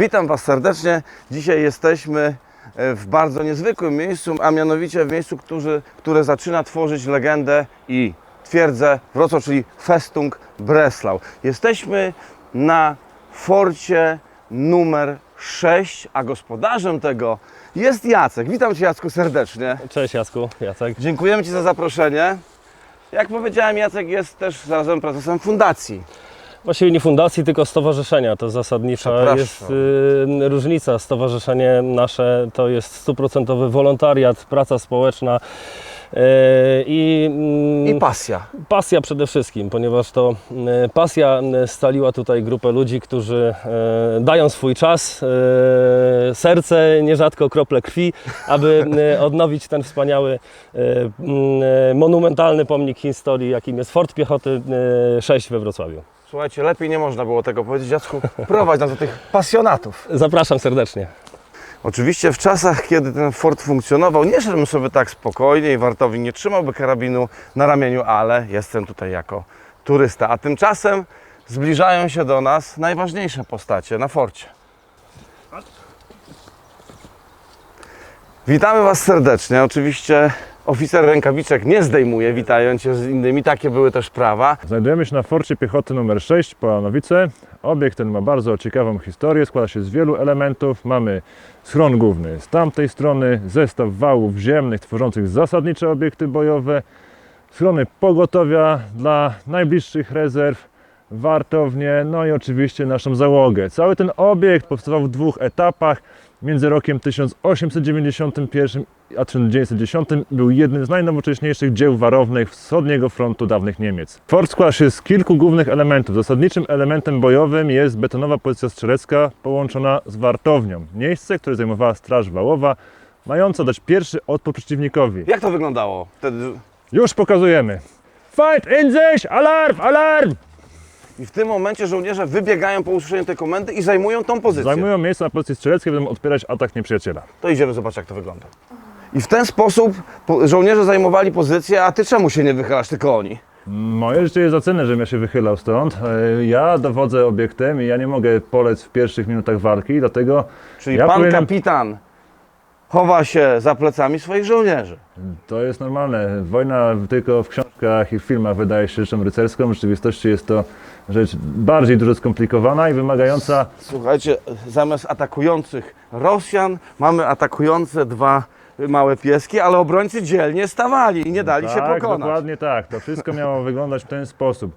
Witam Was serdecznie. Dzisiaj jesteśmy e, w bardzo niezwykłym miejscu, a mianowicie w miejscu, który, które zaczyna tworzyć legendę i twierdzę Wrocław, czyli Festung Breslau. Jesteśmy na forcie numer 6, a gospodarzem tego jest Jacek. Witam Cię Jacku serdecznie. Cześć Jasku, Jacek. Dziękujemy Ci za zaproszenie. Jak powiedziałem, Jacek jest też zarazem prezesem fundacji. Właściwie nie fundacji, tylko stowarzyszenia. To zasadnicza jest y, różnica. Stowarzyszenie nasze to jest stuprocentowy wolontariat, praca społeczna y, i, mm, I pasja. pasja przede wszystkim, ponieważ to y, pasja staliła tutaj grupę ludzi, którzy y, dają swój czas, serce, nierzadko krople krwi, aby odnowić ten wspaniały, y, monumentalny pomnik historii, jakim jest Fort Piechoty y, 6 we Wrocławiu. Słuchajcie, lepiej nie można było tego powiedzieć. Jacku, prowadź nas do tych pasjonatów. Zapraszam serdecznie. Oczywiście w czasach, kiedy ten fort funkcjonował, nie szedłbym sobie tak spokojnie i wartownik nie trzymałby karabinu na ramieniu, ale jestem tutaj jako turysta. A tymczasem zbliżają się do nas najważniejsze postacie na forcie. Witamy Was serdecznie. Oczywiście oficer rękawiczek nie zdejmuje, witając się z innymi. Takie były też prawa. Znajdujemy się na forcie piechoty numer 6 Polanowice. Obiekt ten ma bardzo ciekawą historię, składa się z wielu elementów. Mamy schron główny z tamtej strony, zestaw wałów ziemnych tworzących zasadnicze obiekty bojowe, schrony pogotowia dla najbliższych rezerw, wartownie, no i oczywiście naszą załogę. Cały ten obiekt powstawał w dwóch etapach. Między rokiem 1891 a 1910 był jednym z najnowocześniejszych dzieł warownych wschodniego frontu dawnych Niemiec. Fort składa się z kilku głównych elementów. Zasadniczym elementem bojowym jest betonowa pozycja strzelecka połączona z wartownią. Miejsce, które zajmowała straż wałowa, mająca dać pierwszy odpór przeciwnikowi. Jak to wyglądało wtedy? Już pokazujemy. Fight in sich! Alarm! Alarm! I w tym momencie żołnierze wybiegają po usłyszeniu tej komendy i zajmują tą pozycję. Zajmują miejsce na pozycji strzeleckiej, będą odpierać atak nieprzyjaciela. To idziemy zobaczyć, jak to wygląda. I w ten sposób po- żołnierze zajmowali pozycję, a ty czemu się nie wychylasz, tylko oni? Moje życie jest za cenne, żebym ja się wychylał stąd. E, Ja dowodzę obiektem i ja nie mogę polec w pierwszych minutach walki, dlatego Czyli ja pan powinienem- kapitan chowa się za plecami swoich żołnierzy. To jest normalne. Wojna tylko w książkach i w filmach wydaje się rzeczą rycerską. W rzeczywistości jest to rzecz bardziej dużo skomplikowana i wymagająca Słuchajcie, zamiast atakujących Rosjan mamy atakujące dwa małe pieski, ale obrońcy dzielnie stawali i nie dali się tak, pokonać. dokładnie tak. To wszystko miało wyglądać w ten sposób.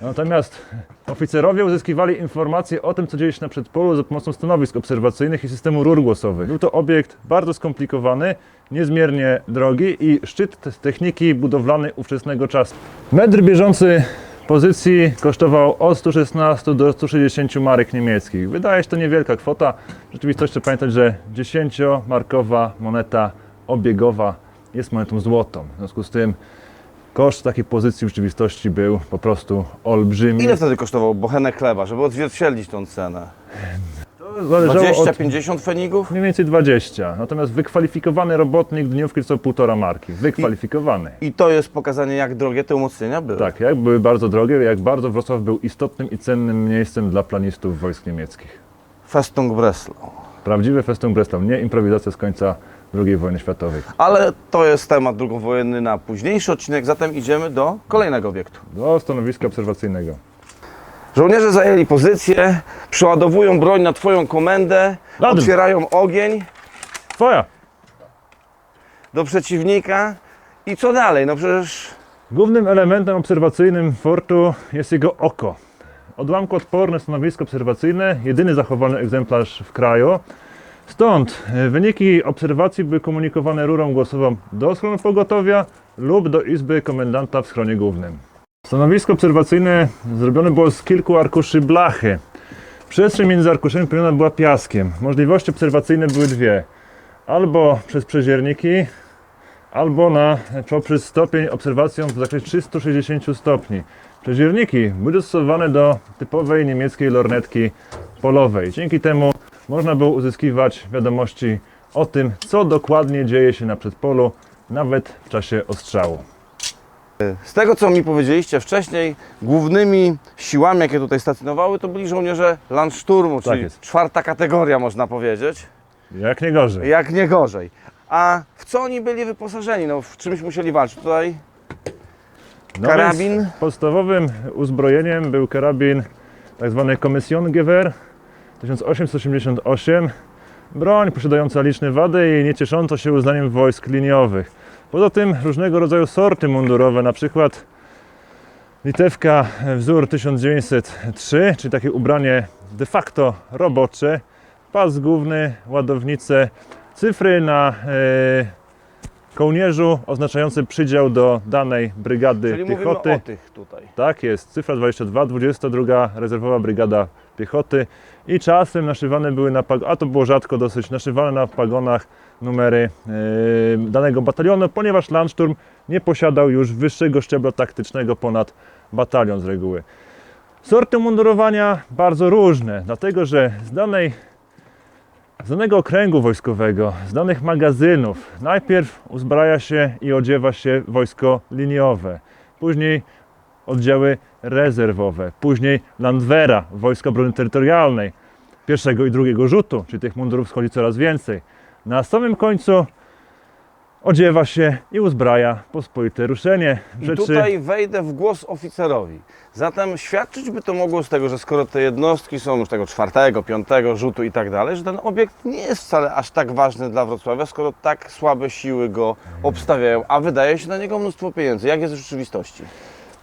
Natomiast oficerowie uzyskiwali informacje o tym, co dzieje się na przedpolu za pomocą stanowisk obserwacyjnych i systemu rur głosowych. Był to obiekt bardzo skomplikowany, niezmiernie drogi i szczyt te- techniki budowlanej ówczesnego czasu. Metr bieżący pozycji kosztował od 116 do 160 marek niemieckich. Wydaje się to niewielka kwota. W rzeczywistości trzeba pamiętać, że 10-markowa moneta obiegowa jest monetą złotą. W związku z tym koszt takiej pozycji w rzeczywistości był po prostu olbrzymi. Ile wtedy kosztował bochenek chleba, żeby odzwierciedlić tą cenę? Zależało od 20-50 fenigów? mniej więcej 20. Natomiast wykwalifikowany robotnik dniówki to półtora marki. Wykwalifikowany. I to jest pokazanie, jak drogie te umocnienia były. Tak, jak były bardzo drogie, jak bardzo Wrocław był istotnym i cennym miejscem dla planistów wojsk niemieckich. Festung Breslau. Prawdziwy Festung Breslau, nie improwizacja z końca II wojny światowej. Ale to jest temat drugowojenny na późniejszy odcinek, zatem idziemy do kolejnego obiektu. Do stanowiska obserwacyjnego. Żołnierze zajęli pozycję, przeładowują broń na Twoją komendę, otwierają ogień Twoja! do przeciwnika i co dalej? No przecież Głównym elementem obserwacyjnym fortu jest jego oko. Odłamko odporne stanowisko obserwacyjne, jedyny zachowany egzemplarz w kraju. Stąd e, wyniki obserwacji były komunikowane rurą głosową do schronu pogotowia lub do izby komendanta w schronie głównym. Stanowisko obserwacyjne zrobione było z kilku arkuszy blachy. Przestrzeń między arkuszami pełniona była piaskiem. Możliwości obserwacyjne były dwie. Albo przez przezierniki, albo na, poprzez stopień obserwacją w zakresie 360 stopni. Przeźwierniki były dostosowane do typowej niemieckiej lornetki polowej. Dzięki temu można było uzyskiwać wiadomości o tym, co dokładnie dzieje się na przedpolu, nawet w czasie ostrzału. Z tego, co mi powiedzieliście wcześniej, głównymi siłami, jakie tutaj stacjonowały, to byli żołnierze Landszturmu, czyli jest. czwarta kategoria, można powiedzieć. Jak nie gorzej. Jak nie gorzej. A w co oni byli wyposażeni? No, w czymś musieli walczyć. Tutaj No karabin. Podstawowym uzbrojeniem był karabin tak zwany Kommissiongewehr 1888. Broń posiadająca liczne wady i nie ciesząca się uznaniem wojsk liniowych. Poza tym różnego rodzaju sorty mundurowe, na przykład litewka wzór 1903, czyli takie ubranie de facto robocze, pas główny, ładownice, cyfry na e, kołnierzu oznaczające przydział do danej brygady Czyli piechoty. mówimy o tych tutaj. Tak jest, cyfra 22, 22 rezerwowa brygada piechoty i czasem naszywane były na pag- a to było rzadko dosyć, naszywane na pagonach numery yy, danego batalionu, ponieważ Landsturm nie posiadał już wyższego szczebla taktycznego ponad batalion z reguły. Sorty mundurowania bardzo różne, dlatego że z danej z danego okręgu wojskowego, z danych magazynów, najpierw uzbraja się i odziewa się wojsko liniowe, później oddziały rezerwowe, później Landwehra, Wojska Obrony Terytorialnej, pierwszego i drugiego rzutu, czyli tych mundurów schodzi coraz więcej. Na samym końcu odziewa się i uzbraja pospolite ruszenie. I Rzeczy tutaj wejdę w głos oficerowi. Zatem świadczyć by to mogło z tego, że skoro te jednostki są już tego czwartego, piątego rzutu i tak dalej, że ten obiekt nie jest wcale aż tak ważny dla Wrocławia, skoro tak słabe siły go obstawiają, a wydaje się na niego mnóstwo pieniędzy. Jak jest w rzeczywistości?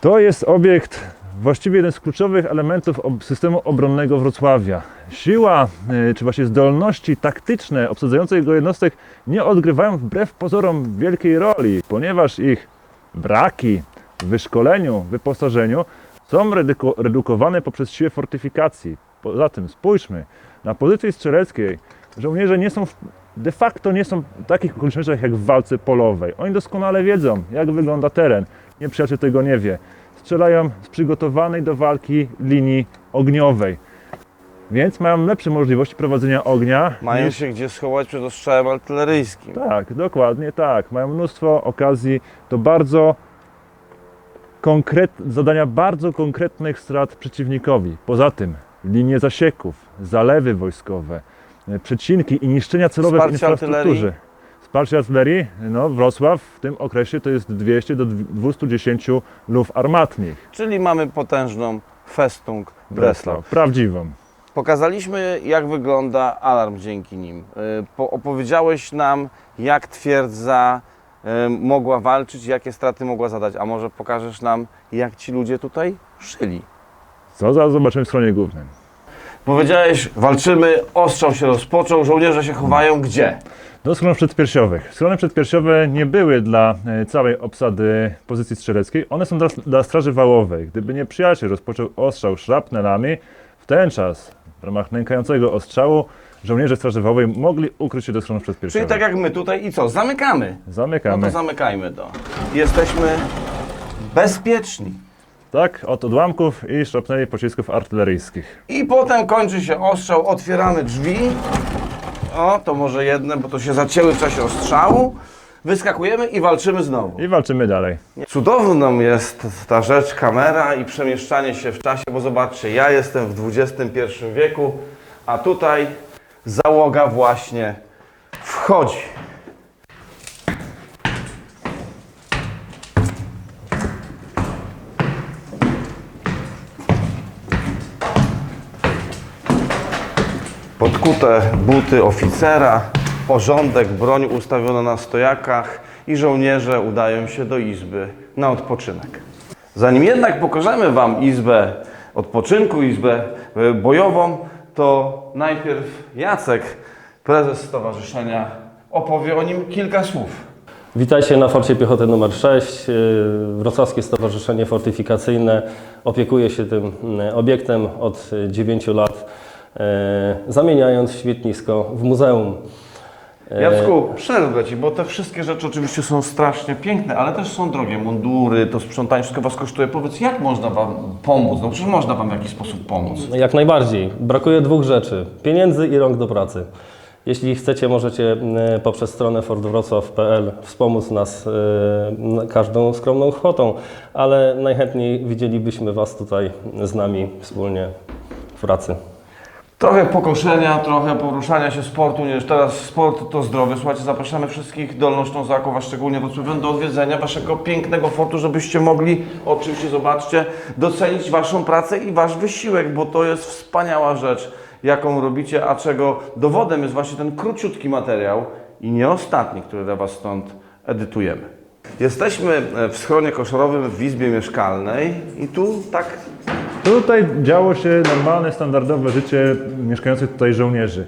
To jest obiekt, właściwie jeden z kluczowych elementów systemu obronnego Wrocławia. Siła, y, czy właśnie zdolności taktyczne obsadzających jego jednostek nie odgrywają wbrew pozorom wielkiej roli, ponieważ ich braki w wyszkoleniu, wyposażeniu są reduko- redukowane poprzez siłę fortyfikacji. Poza tym spójrzmy, na pozycji strzeleckiej żołnierze nie są de facto nie są w takich okolicznościach jak w walce polowej. Oni doskonale wiedzą, jak wygląda teren. Nieprzyjaciel tego nie wie. Strzelają z przygotowanej do walki linii ogniowej. Więc mają lepsze możliwości prowadzenia ognia. Mają niż... się gdzie schować przed ostrzałem artyleryjskim. Tak, dokładnie tak. Mają mnóstwo okazji do bardzo konkret... zadania bardzo konkretnych strat przeciwnikowi. Poza tym linie zasieków, zalewy wojskowe, przecinki i niszczenia celowe w Wsparcie infrastrukturze. artylerii? Wsparcie artylerii, no Wrocław w tym okresie to jest 200 do 210 luf armatnich. Czyli mamy potężną Festung Breslau. Prawdziwą. Pokazaliśmy, jak wygląda alarm dzięki nim. Y, Po, opowiedziałeś nam, jak twierdza y, mogła walczyć, jakie straty mogła zadać. A może pokażesz nam, jak ci ludzie tutaj żyli? Co zaraz zobaczymy w stronie głównej. Powiedziałeś, walczymy, ostrzał się rozpoczął, żołnierze się chowają gdzie? Do schronów przedpiersiowych. Schrony przedpiersiowe nie były dla e, całej obsady pozycji strzeleckiej, one są dla, dla straży wałowej. Gdyby nieprzyjaciel rozpoczął ostrzał szrapnelami, w ten czas w ramach nękającego ostrzału żołnierze straży wałowej mogli ukryć się do schronów Czyli przedpiersiowych. tak jak my tutaj i co? Zamykamy. No Zamykamy. to zamykajmy to. Jesteśmy bezpieczni. Tak, od odłamków i szrapneli pocisków artyleryjskich. I potem kończy się ostrzał, otwieramy drzwi. O, to może jedne, bo to się zacięły w czasie ostrzału. Wyskakujemy i walczymy znowu. I walczymy dalej. Cudowną jest ta rzecz kamera i przemieszczanie się w czasie, bo zobaczcie, ja jestem w XXI wieku, a tutaj załoga właśnie wchodzi. Podkute buty oficera, porządek, broń ustawiona na stojakach i żołnierze udają się do izby na odpoczynek. Zanim jednak pokażemy Wam izbę odpoczynku, izbę e, bojową, to najpierw Jacek, prezes stowarzyszenia, opowie o nim kilka słów. Witajcie na Forcie Piechoty numer 6. Yy, Wrocławskie Stowarzyszenie Fortyfikacyjne opiekuje się tym obiektem od 9 lat, zamieniając świetnisko w muzeum. Yy, Jacku, przerwę Ci, bo te wszystkie rzeczy oczywiście są strasznie piękne, ale też są drogie. Mundury, to sprzątanie, wszystko Was kosztuje. Powiedz, jak można Wam pomóc? No przecież można Wam w jakiś sposób pomóc. Jak najbardziej. Brakuje dwóch rzeczy: pieniędzy i rąk do pracy. Jeśli chcecie, możecie poprzez stronę fordwrocław.pl wspomóc nas e, każdą skromną kwotą, ale najchętniej widzielibyśmy Was tutaj z nami wspólnie w pracy. Trochę pokoszenia, trochę poruszania się sportu, nie teraz sport to zdrowie. Słuchajcie, zapraszamy wszystkich Dolnoślązaków, a szczególnie Wrocławian do odwiedzenia Waszego pięknego fortu, żebyście mogli, oczywiście zobaczcie, docenić Waszą pracę i Wasz wysiłek, bo to jest wspaniała rzecz, jaką robicie, a czego dowodem jest właśnie ten króciutki materiał i nie ostatni, który dla Was stąd edytujemy. Jesteśmy w schronie koszorowym w Izbie Mieszkalnej i tu tak Tutaj działo się normalne, standardowe życie mieszkających tutaj żołnierzy.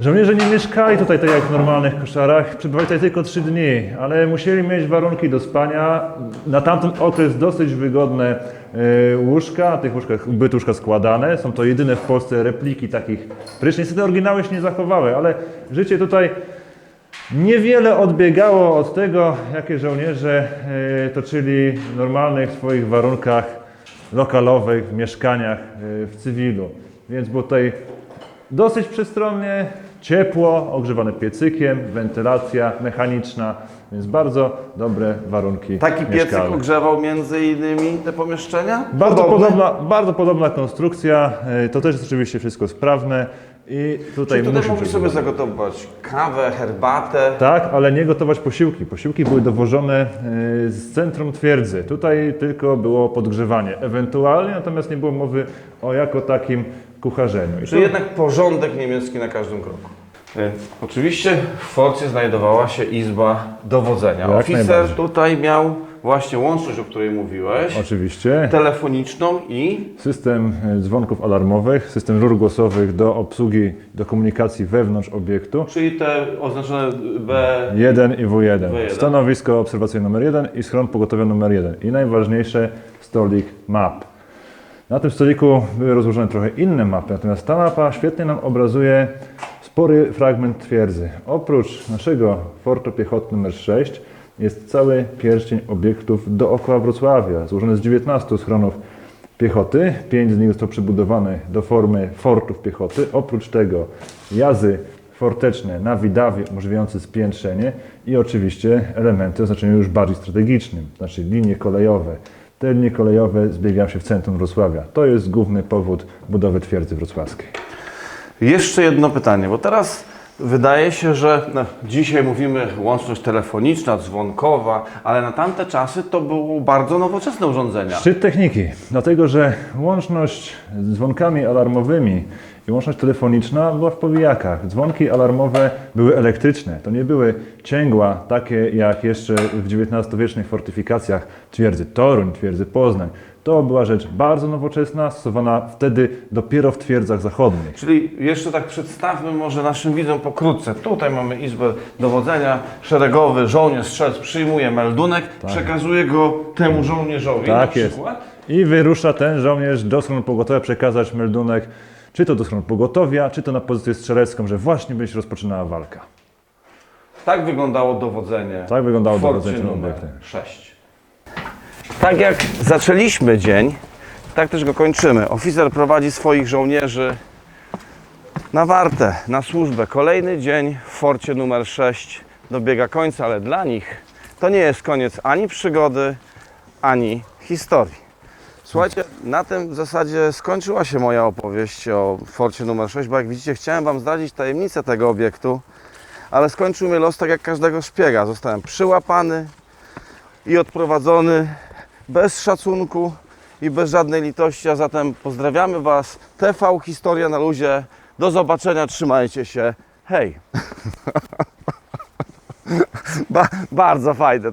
Żołnierze nie mieszkali tutaj tak jak w normalnych koszarach, przebywali tutaj tylko trzy dni, ale musieli mieć warunki do spania. Na tamten okres dosyć wygodne e, łóżka, na tych łóżkach były łóżka składane. Są to jedyne w Polsce repliki takich prysznic. Niestety oryginały się nie zachowały, ale życie tutaj Niewiele odbiegało od tego, jakie żołnierze e, toczyli w normalnych swoich warunkach lokalowych, w mieszkaniach, e, w cywilu. Więc było tutaj dosyć przestronnie, ciepło, ogrzewane piecykiem, wentylacja mechaniczna, więc bardzo dobre warunki taki piecyk mieszkalne. ogrzewał między innymi te pomieszczenia? Bardzo podobna, bardzo podobna konstrukcja, e, to też jest oczywiście wszystko sprawne i tutaj Czyli tutaj mogli sobie zagotować kawę, herbatę. Tak, ale nie gotować posiłki. Posiłki były dowożone e, z centrum twierdzy. Tutaj tylko było podgrzewanie. Ewentualnie, natomiast nie było mowy o jako takim kucharzeniu. I Czyli jednak porządek niemiecki na każdym kroku. E, Oczywiście w forcie znajdowała się izba dowodzenia. Jak Oficer tutaj miał właśnie łączność, o której mówiłeś, Oczywiście telefoniczną i system e, dzwonków alarmowych, system rur głosowych do obsługi, do komunikacji wewnątrz obiektu. czyli te oznaczone B. 1 i W1. W1. Stanowisko obserwacyjne numer 1 i schron pogotowia numer 1. I najważniejsze stolik map. Na tym stoliku były rozłożone trochę inne mapy, natomiast ta mapa świetnie nam obrazuje spory fragment twierdzy. Oprócz naszego fortu piechotny numer 6 jest cały pierścień obiektów dookoła Wrocławia, złożony z 19 schronów piechoty. Pięć z nich zostało przybudowane do formy fortów piechoty. Oprócz tego jazy forteczne na Widawie umożliwiające spiętrzenie i oczywiście elementy o znaczeniu już bardziej strategicznym, to znaczy linie kolejowe. Te linie kolejowe zbiegają się w centrum Wrocławia. To jest główny powód budowy twierdzy wrocławskiej. Jeszcze jedno pytanie, bo teraz wydaje się, że no, dzisiaj mówimy łączność telefoniczna, dzwonkowa, ale na tamte czasy to były bardzo nowoczesne urządzenia. Szczyt techniki, dlatego że łączność z dzwonkami alarmowymi i łączność telefoniczna była w powijakach. Dzwonki alarmowe były elektryczne, to nie były cięgła, takie jak jeszcze w XIX-wiecznych fortyfikacjach twierdzy Toruń, twierdzy Poznań. To była rzecz bardzo nowoczesna, stosowana wtedy dopiero w twierdzach zachodnich. Czyli jeszcze tak przedstawmy może naszym widzom pokrótce. Tutaj mamy izbę dowodzenia, szeregowy żołnierz strzelc przyjmuje meldunek, przekazuje go temu żołnierzowi Tak na jest. przykład. I wyrusza ten żołnierz do schronu pogotowia przekazać meldunek, czy to do schronu pogotowia, czy to na pozycję strzelecką, że właśnie będzie się rozpoczynała walka. Tak wyglądało dowodzenie. Tak wyglądało dowodzenie tym numer obiektem. 6. Tak jak zaczęliśmy dzień, tak też go kończymy. Oficer prowadzi swoich żołnierzy na wartę, na służbę. Kolejny dzień w forcie numer 6 dobiega końca, ale dla nich to nie jest koniec ani przygody, ani historii. Słuchajcie, na tym w zasadzie skończyła się moja opowieść o forcie numer 6, bo jak widzicie, chciałem Wam zdradzić tajemnicę tego obiektu, ale skończył mnie los tak jak każdego szpiega. Zostałem przyłapany i odprowadzony bez szacunku i bez żadnej litości, a zatem pozdrawiamy Was. TV Historia na luzie. Do zobaczenia, trzymajcie się. Hej! ba- bardzo fajne.